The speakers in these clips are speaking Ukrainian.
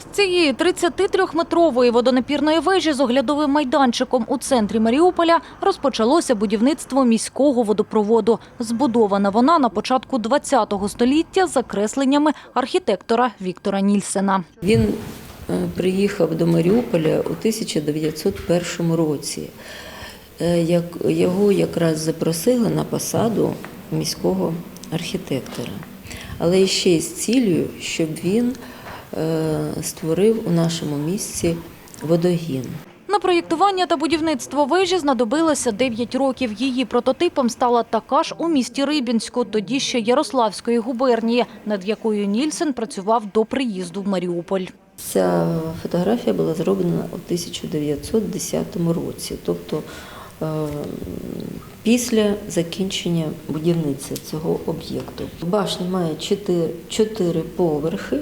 З цієї 33-метрової водонапірної вежі з оглядовим майданчиком у центрі Маріуполя розпочалося будівництво міського водопроводу. Збудована вона на початку ХХ століття за кресленнями архітектора Віктора Нільсена. Він е, приїхав до Маріуполя у 1901 році. Е, його якраз запросили на посаду міського архітектора, але ще й з цілею, щоб він створив у нашому місті водогін. На проєктування та будівництво вежі знадобилося 9 років. Її прототипом стала така ж у місті Рибінську, тоді ще Ярославської губернії, над якою Нільсен працював до приїзду в Маріуполь. Ця фотографія була зроблена у 1910 році, тобто е, після закінчення будівництва цього об'єкту. Башня має чотири, поверхи.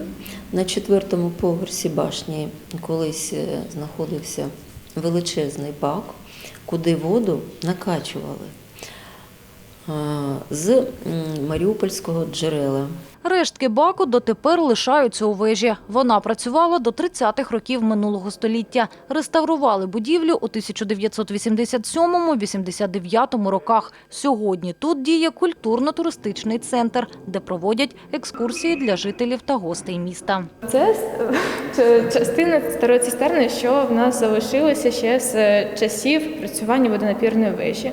На четвертому поверсі башні колись е, знаходився величезний бак, куди воду накачували е, з Маріупольського джерела. Рештки баку дотепер лишаються у вежі. Вона працювала до 30-х років минулого століття. Реставрували будівлю у 1987-89 роках. Сьогодні тут діє культурно-туристичний центр, де проводять екскурсії для жителів та гостей міста. Це е, частина старої цистерни, що в нас залишилося ще з часів працювання водонапірної вежі.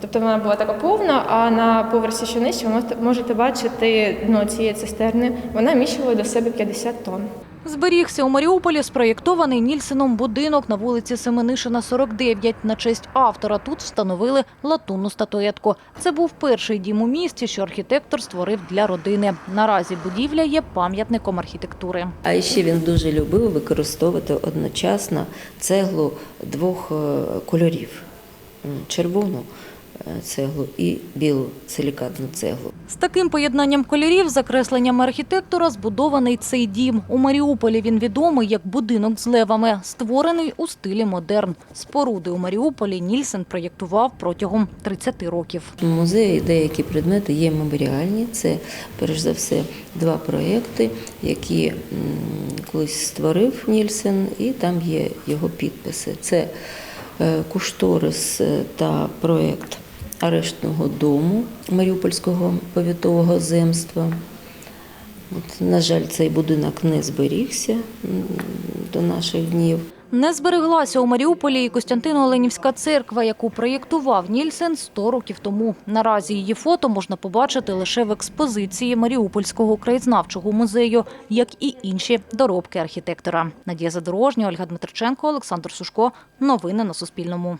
Тобто вона була така повна, а на поверсі що нижче ви можете, бачити дно цієї цистерни. Вона міщувала до себе 50 тонн. Зберігся у Маріуполі спроєктований Нільсеном будинок на вулиці Семенишина, 49. На честь автора тут встановили латунну статуетку. Це був перший дім у місті, що архітектор створив для родини. Наразі будівля є пам'ятником архітектури. А ще він дуже любив використовувати одночасно цеглу двох е, кольорів: червону цеглу і білу силікатну цеглу. З таким поєднанням кольорів, закресленнями архітектора, збудований цей дім. У Маріуполі він відомий як будинок з левами, створений у стилі модерн. Споруди у Маріуполі Нільсен проєктував протягом 30 років. В музеї деякі предмети є меморіальні. Це перш за все два проекти, які колись створив Нільсен, і там є його підписи. Це е, кушторис е, та проект арештного дому Маріупольського повітового земства. От, на жаль, цей будинок не зберігся до наших днів. Не збереглася у Маріуполі і Костянтино-Оленівська церква, яку проєктував Нільсен 100 років тому. Наразі її фото можна побачити лише в експозиції Маріупольського краєзнавчого музею, як і інші доробки архітектора. Надія Задорожня, Ольга Дмитриченко, Олександр Сушко. Новини на Суспільному.